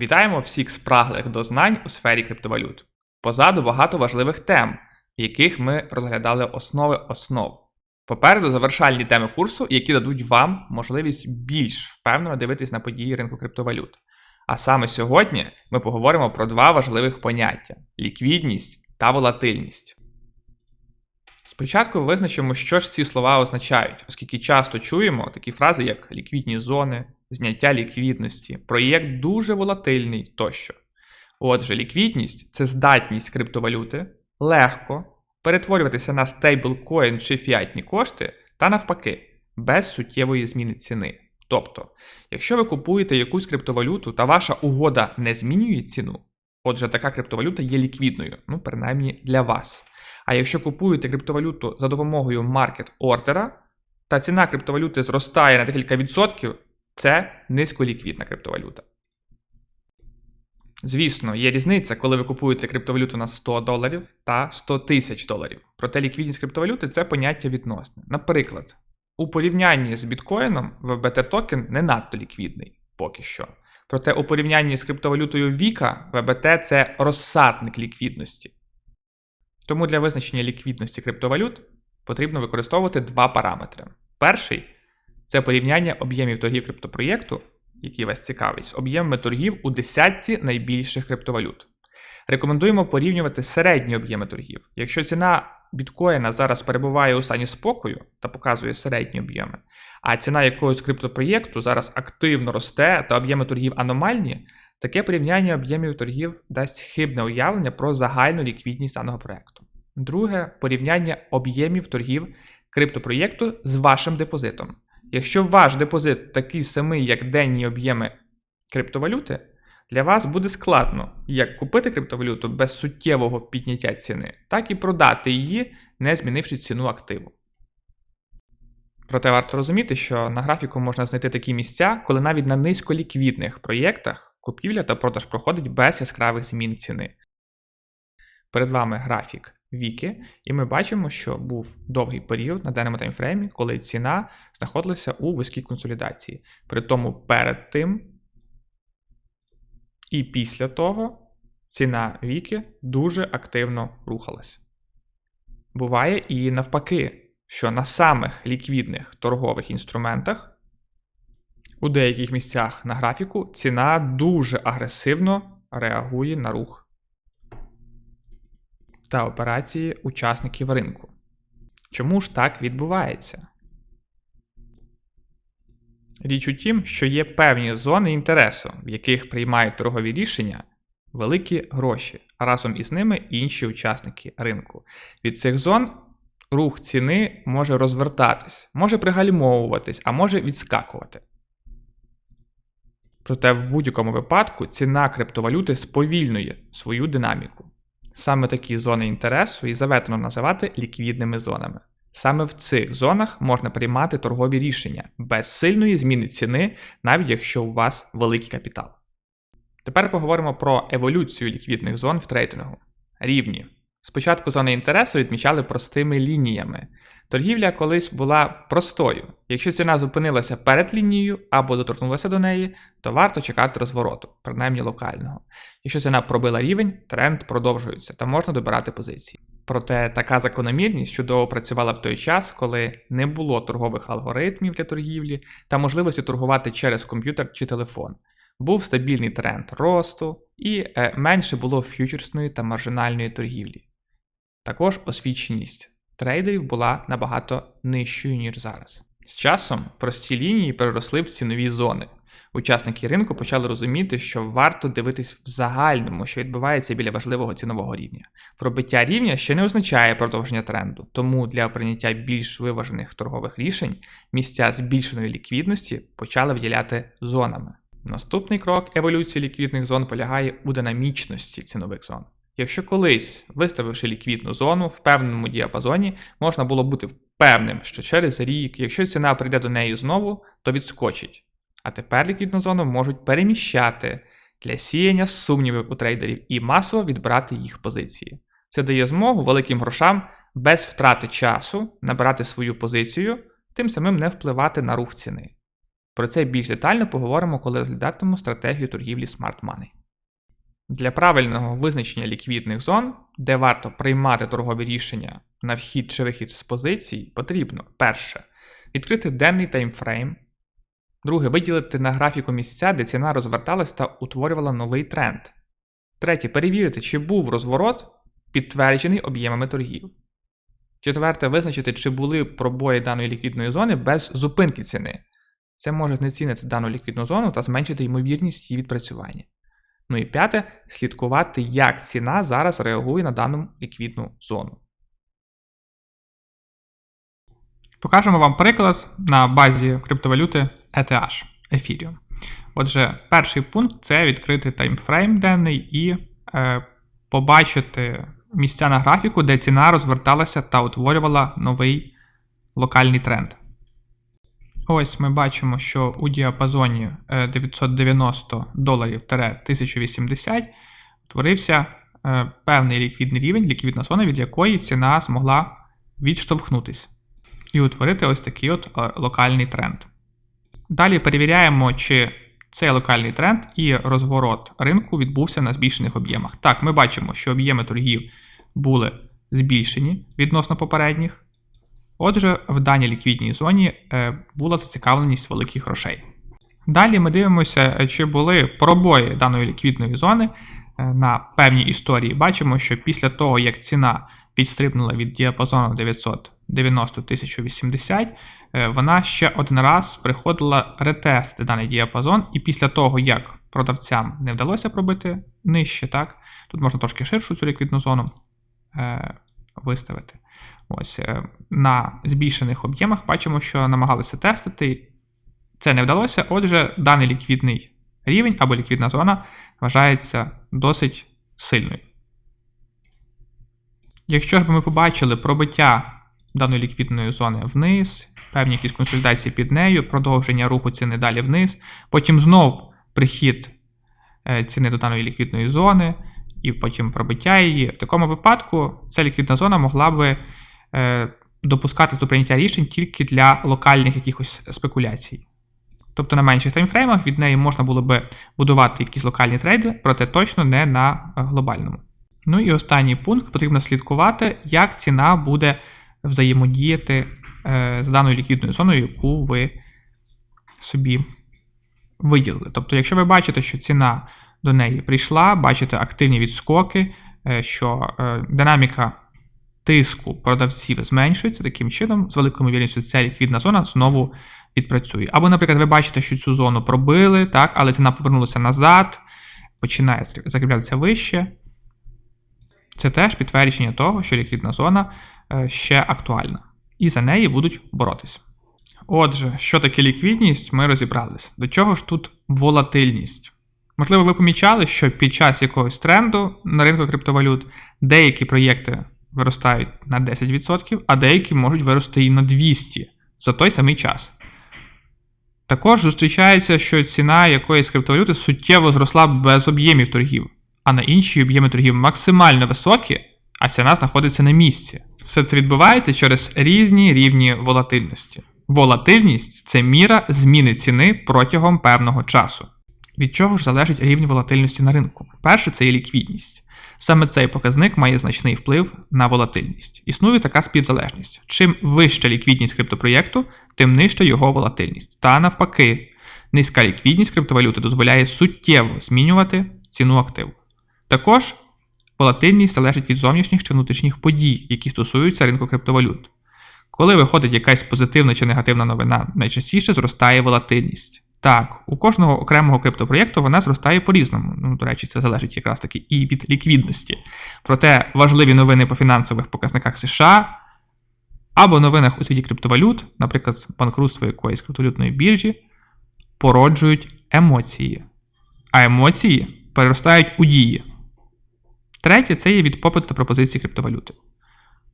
Вітаємо всіх спраглих до знань у сфері криптовалют. Позаду багато важливих тем, в яких ми розглядали основи основ. Попереду завершальні теми курсу, які дадуть вам можливість більш впевнено дивитись на події ринку криптовалют. А саме сьогодні ми поговоримо про два важливих поняття: ліквідність та волатильність. Спочатку визначимо, що ж ці слова означають, оскільки часто чуємо такі фрази, як ліквідні зони, зняття ліквідності, проєкт дуже волатильний тощо. Отже, ліквідність це здатність криптовалюти легко перетворюватися на стейблкоін чи фіатні кошти, та навпаки, без суттєвої зміни ціни. Тобто, якщо ви купуєте якусь криптовалюту та ваша угода не змінює ціну, отже, така криптовалюта є ліквідною, ну, принаймні для вас. А якщо купуєте криптовалюту за допомогою маркет ордера, та ціна криптовалюти зростає на декілька відсотків, це низьколіквідна криптовалюта. Звісно, є різниця, коли ви купуєте криптовалюту на 100 доларів та 100 тисяч доларів. Проте ліквідність криптовалюти це поняття відносне. Наприклад, у порівнянні з біткоїном VBT токен не надто ліквідний поки що. Проте у порівнянні з криптовалютою Vika VBT це розсадник ліквідності. Тому для визначення ліквідності криптовалют потрібно використовувати два параметри. Перший це порівняння об'ємів торгів криптопроєкту, який вас цікавить, з об'ємами торгів у десятці найбільших криптовалют. Рекомендуємо порівнювати середні об'єми торгів. Якщо ціна біткоїна зараз перебуває у стані спокою та показує середні об'єми, а ціна якогось криптопроєкту зараз активно росте та об'єми торгів аномальні, таке порівняння об'ємів торгів дасть хибне уявлення про загальну ліквідність даного проєкту. Друге порівняння об'ємів торгів криптопроєкту з вашим депозитом. Якщо ваш депозит такий самий, як денні об'єми криптовалюти, для вас буде складно як купити криптовалюту без суттєвого підняття ціни, так і продати її, не змінивши ціну активу. Проте варто розуміти, що на графіку можна знайти такі місця, коли навіть на низьколіквідних проєктах купівля та продаж проходить без яскравих змін ціни. Перед вами графік віки, і ми бачимо, що був довгий період на даному таймфреймі, коли ціна знаходилася у вузькій консолідації. При тому перед тим і після того ціна віки дуже активно рухалась. Буває і навпаки, що на самих ліквідних торгових інструментах у деяких місцях на графіку ціна дуже агресивно реагує на рух та операції учасників ринку. Чому ж так відбувається? Річ у тім, що є певні зони інтересу, в яких приймають торгові рішення великі гроші, а разом із ними інші учасники ринку. Від цих зон рух ціни може розвертатись, може пригальмовуватись, а може відскакувати. Проте в будь-якому випадку ціна криптовалюти сповільнює свою динаміку. Саме такі зони інтересу і заветно називати ліквідними зонами. Саме в цих зонах можна приймати торгові рішення без сильної зміни ціни, навіть якщо у вас великий капітал. Тепер поговоримо про еволюцію ліквідних зон в трейдингу. Рівні. Спочатку зони інтересу відмічали простими лініями. Торгівля колись була простою. Якщо ціна зупинилася перед лінією або доторкнулася до неї, то варто чекати розвороту, принаймні локального. Якщо ціна пробила рівень, тренд продовжується та можна добирати позиції. Проте така закономірність чудово працювала в той час, коли не було торгових алгоритмів для торгівлі та можливості торгувати через комп'ютер чи телефон. Був стабільний тренд росту і е, менше було ф'ючерсної та маржинальної торгівлі. Також освіченість трейдерів була набагато нижчою, ніж зараз. З часом прості лінії переросли в цінові зони. Учасники ринку почали розуміти, що варто дивитись в загальному, що відбувається біля важливого цінового рівня. Пробиття рівня ще не означає продовження тренду, тому для прийняття більш виважених торгових рішень місця збільшеної ліквідності почали виділяти зонами. Наступний крок еволюції ліквідних зон полягає у динамічності цінових зон. Якщо колись, виставивши ліквідну зону в певному діапазоні, можна було бути певним, що через рік, якщо ціна прийде до неї знову, то відскочить. А тепер ліквідну зону можуть переміщати для сіяння сумнівів у трейдерів і масово відбирати їх позиції. Це дає змогу великим грошам без втрати часу набирати свою позицію, тим самим не впливати на рух ціни. Про це більш детально поговоримо, коли розглядатимемо стратегію торгівлі Smart Money. Для правильного визначення ліквідних зон, де варто приймати торгові рішення на вхід чи вихід з позицій, потрібно перше відкрити денний таймфрейм. Друге виділити на графіку місця, де ціна розверталась та утворювала новий тренд. Третє перевірити, чи був розворот, підтверджений об'ємами торгів. Четверте визначити, чи були пробої даної ліквідної зони без зупинки ціни. Це може знецінити дану ліквідну зону та зменшити ймовірність її відпрацювання. Ну і п'яте слідкувати, як ціна зараз реагує на дану ліквідну зону. Покажемо вам приклад на базі криптовалюти ETH Ethereum. Отже, перший пункт це відкрити таймфрейм денний і е, побачити місця на графіку, де ціна розверталася та утворювала новий локальний тренд. Ось ми бачимо, що у діапазоні е, 990 доларів 1080 утворився е, певний ліквідний рівень, ліквідна зона, від якої ціна змогла відштовхнутися і утворити ось такий от е, локальний тренд. Далі перевіряємо, чи цей локальний тренд і розворот ринку відбувся на збільшених об'ємах. Так, ми бачимо, що об'єми торгів були збільшені відносно попередніх. Отже, в даній ліквідній зоні е, була зацікавленість великих грошей. Далі ми дивимося, е, чи були пробої даної ліквідної зони е, на певній історії. Бачимо, що після того, як ціна підстрибнула від діапазону 990 1080, вона ще один раз приходила ретестити даний діапазон, і після того, як продавцям не вдалося пробити нижче, так, тут можна трошки ширшу цю ліквідну зону виставити. Ось е, На збільшених об'ємах бачимо, що намагалися тестити. Це не вдалося. Отже, даний ліквідний рівень або ліквідна зона вважається досить сильною. Якщо ж ми побачили пробиття даної ліквідної зони вниз, певні якісь консультації під нею, продовження руху ціни далі вниз, потім знов прихід е, ціни до даної ліквідної зони, і потім пробиття її. В такому випадку ця ліквідна зона могла би допускати до прийняття рішень тільки для локальних якихось спекуляцій. Тобто на менших таймфреймах від неї можна було би будувати якісь локальні трейди, проте точно не на глобальному. Ну і останній пункт потрібно слідкувати, як ціна буде взаємодіяти е, з даною ліквідною зоною, яку ви собі виділили. Тобто, якщо ви бачите, що ціна до неї прийшла, бачите активні відскоки, е, що е, динаміка тиску продавців зменшується, таким чином, з великою ймовірністю, ця ліквідна зона знову відпрацює. Або, наприклад, ви бачите, що цю зону пробили, так, але ціна повернулася назад, починає закріплятися вище. Це теж підтвердження того, що ліквідна зона е, ще актуальна. І за неї будуть боротися. Отже, що таке ліквідність, ми розібрались. До чого ж тут волатильність? Можливо, ви помічали, що під час якогось тренду на ринку криптовалют деякі проєкти виростають на 10%, а деякі можуть вирости і на 200% за той самий час. Також зустрічається, що ціна якоїсь криптовалюти суттєво зросла без об'ємів торгів, а на інші об'єми торгів максимально високі, а ціна знаходиться на місці. Все це відбувається через різні рівні волатильності. Волатильність це міра зміни ціни протягом певного часу. Від чого ж залежить рівень волатильності на ринку? Перше, це є ліквідність. Саме цей показник має значний вплив на волатильність. Існує така співзалежність. Чим вища ліквідність криптопроєкту, тим нижча його волатильність. Та навпаки, низька ліквідність криптовалюти дозволяє суттєво змінювати ціну активу. Також волатильність залежить від зовнішніх чи внутрішніх подій, які стосуються ринку криптовалют. Коли виходить якась позитивна чи негативна новина, найчастіше зростає волатильність. Так, у кожного окремого криптопроєкту вона зростає по-різному. Ну, до речі, це залежить якраз таки і від ліквідності. Проте важливі новини по фінансових показниках США або новинах у світі криптовалют, наприклад, банкрутство якоїсь криптовалютної біржі, породжують емоції. А емоції переростають у дії. Третє це є від попиту та пропозиції криптовалюти.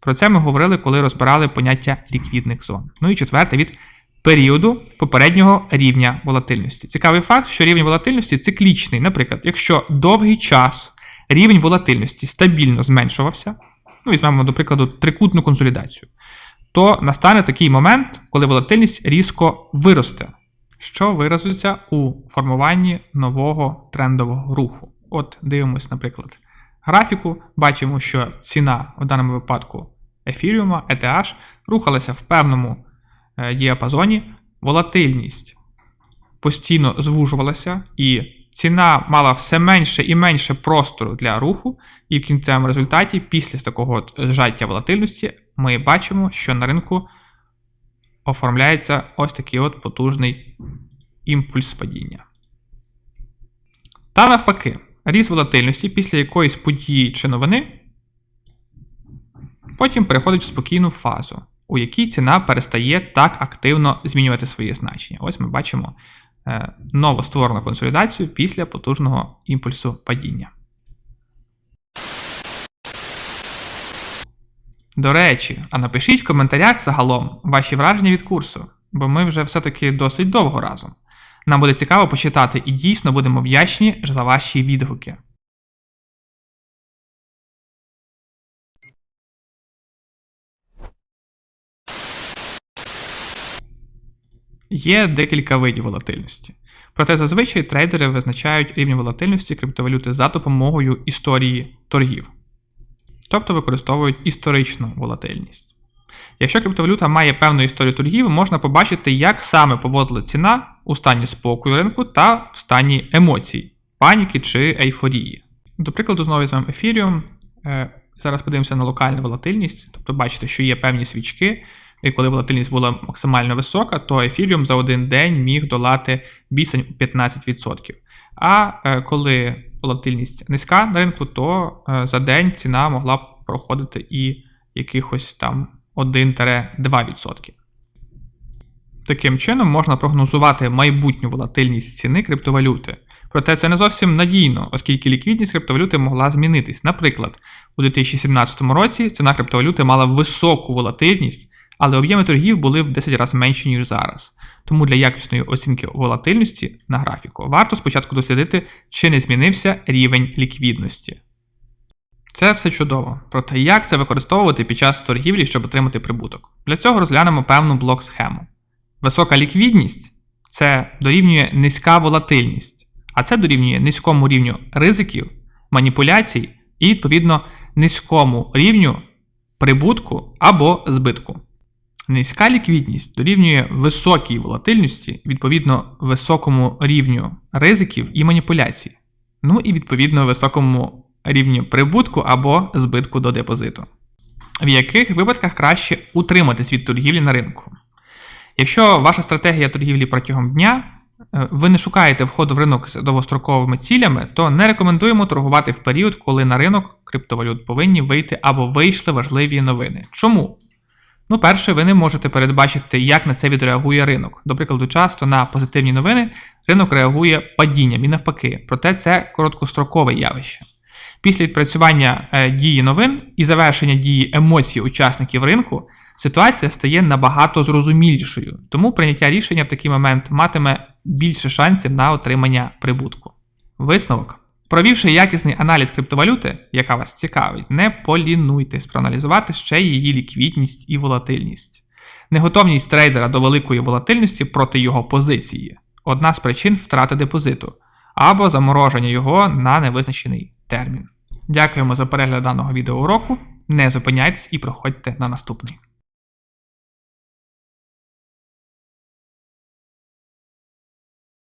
Про це ми говорили, коли розбирали поняття ліквідних зон. Ну і четверте від періоду попереднього рівня волатильності. Цікавий факт, що рівень волатильності циклічний. Наприклад, якщо довгий час рівень волатильності стабільно зменшувався, ну візьмемо, до прикладу, трикутну консолідацію, то настане такий момент, коли волатильність різко виросте. що виразиться у формуванні нового трендового руху. От дивимось, наприклад, графіку, бачимо, що ціна в даному випадку ефіріума, ETH, рухалася в певному діапазоні, волатильність постійно звужувалася, і ціна мала все менше і менше простору для руху, і в кінцевому результаті, після такого зжаття волатильності, ми бачимо, що на ринку оформляється ось такий от потужний імпульс падіння. Та навпаки, ріст волатильності після якоїсь події чи новини потім переходить в спокійну фазу, у якій ціна перестає так активно змінювати своє значення. Ось ми бачимо е, новостворену консолідацію після потужного імпульсу падіння. До речі, а напишіть в коментарях загалом ваші враження від курсу, бо ми вже все-таки досить довго разом. Нам буде цікаво почитати і дійсно будемо вдячні за ваші відгуки. Є декілька видів волатильності. Проте зазвичай трейдери визначають рівень волатильності криптовалюти за допомогою історії торгів, тобто використовують історичну волатильність. Якщо криптовалюта має певну історію торгів, можна побачити, як саме поводила ціна у стані спокою ринку та в стані емоцій, паніки чи ейфорії. До прикладу, знову візьмемо Ethereum. Е, Зараз подивимося на локальну волатильність, тобто бачите, що є певні свічки, і коли волатильність була максимально висока, то Ethereum за один день міг долати більше 15%. А е, коли волатильність низька на ринку, то е, за день ціна могла проходити і якихось там 1-2%. Таким чином можна прогнозувати майбутню волатильність ціни криптовалюти. Проте це не зовсім надійно, оскільки ліквідність криптовалюти могла змінитись. Наприклад, у 2017 році ціна криптовалюти мала високу волатильність, але об'єми торгів були в 10 разів менші, ніж зараз. Тому для якісної оцінки волатильності на графіку варто спочатку дослідити, чи не змінився рівень ліквідності. Це все чудово. Проте як це використовувати під час торгівлі, щоб отримати прибуток? Для цього розглянемо певну блок-схему. Висока ліквідність це дорівнює низька волатильність, а це дорівнює низькому рівню ризиків, маніпуляцій і, відповідно, низькому рівню прибутку або збитку. Низька ліквідність дорівнює високій волатильності, відповідно, високому рівню ризиків і маніпуляцій, ну і відповідно високому рівню прибутку або збитку до депозиту. В яких випадках краще утриматись від торгівлі на ринку? Якщо ваша стратегія торгівлі протягом дня, е, ви не шукаєте входу в ринок з довгостроковими цілями, то не рекомендуємо торгувати в період, коли на ринок криптовалют повинні вийти або вийшли важливі новини. Чому? Ну, перше, ви не можете передбачити, як на це відреагує ринок. До прикладу, часто на позитивні новини ринок реагує падінням і навпаки, проте це короткострокове явище. Після відпрацювання е, дії новин і завершення дії емоцій учасників ринку, ситуація стає набагато зрозумілішою, тому прийняття рішення в такий момент матиме більше шансів на отримання прибутку. Висновок. Провівши якісний аналіз криптовалюти, яка вас цікавить, не полінуйтесь проаналізувати ще її ліквідність і волатильність. Неготовність трейдера до великої волатильності проти його позиції одна з причин втрати депозиту або замороження його на невизначений термін. Дякуємо за перегляд даного відеоуроку. Не зупиняйтесь і проходьте на наступний.